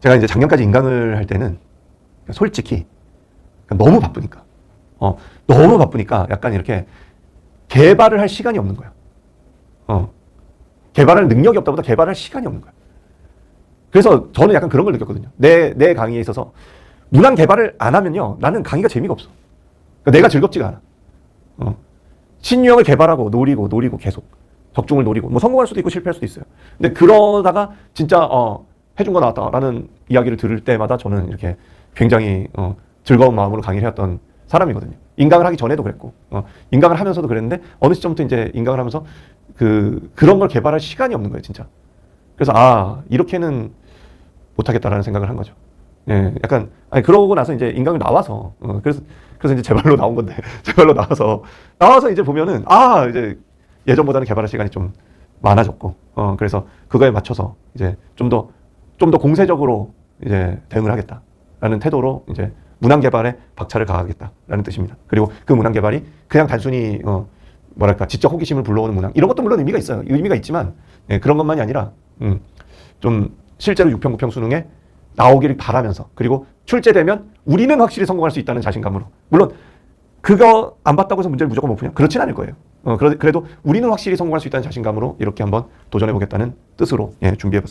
제가 이제 작년까지 인강을 할 때는 솔직히 너무 바쁘니까 어 너무 바쁘니까 약간 이렇게 개발을 할 시간이 없는 거야. 어 개발할 능력이 없다보다 개발할 시간이 없는 거야. 그래서 저는 약간 그런 걸 느꼈거든요. 내 내 강의에 있어서 문항 개발을 안 하면요, 나는 강의가 재미가 없어. 그러니까 내가 즐겁지가 않아. 어. 신유형을 개발하고 노리고 노리고 계속 적중을 노리고 뭐 성공할 수도 있고 실패할 수도 있어요. 근데 그러다가 진짜 어 해준 거 나왔다라는 이야기를 들을 때마다 저는 이렇게 굉장히 어 즐거운 마음으로 강의를 해왔던 사람이거든요. 인강을 하기 전에도 그랬고 어 인강을 하면서도 그랬는데 어느 시점부터 이제 인강을 하면서 그 그런 걸 개발할 시간이 없는 거예요, 진짜. 그래서 아 이렇게는 못하겠다라는 생각을 한 거죠. 예, 약간 아니 그러고 나서 이제 인강을 나와서 어, 그래서 그래서 이제 제 발로 나온 건데 제 발로 나와서 나와서 이제 보면은 아 이제 예전보다는 개발할 시간이 좀 많아졌고 어 그래서 그거에 맞춰서 이제 좀더 좀 더 공세적으로 이제 대응을 하겠다라는 태도로 이제 문항 개발에 박차를 가하겠다라는 뜻입니다. 그리고 그 문항 개발이 그냥 단순히 어 뭐랄까 지적 호기심을 불러오는 문항 이런 것도 물론 의미가 있어요. 의미가 있지만 예, 그런 것만이 아니라 음, 좀 실제로 6평 9평 수능에 나오기를 바라면서 그리고 출제되면 우리는 확실히 성공할 수 있다는 자신감으로 물론 그거 안 봤다고 해서 문제를 무조건 못 푸냐 그렇진 않을 거예요. 어, 그래- 그래도 우리는 확실히 성공할 수 있다는 자신감으로 이렇게 한번 도전해 보겠다는 뜻으로 예, 준비해 봤습니다.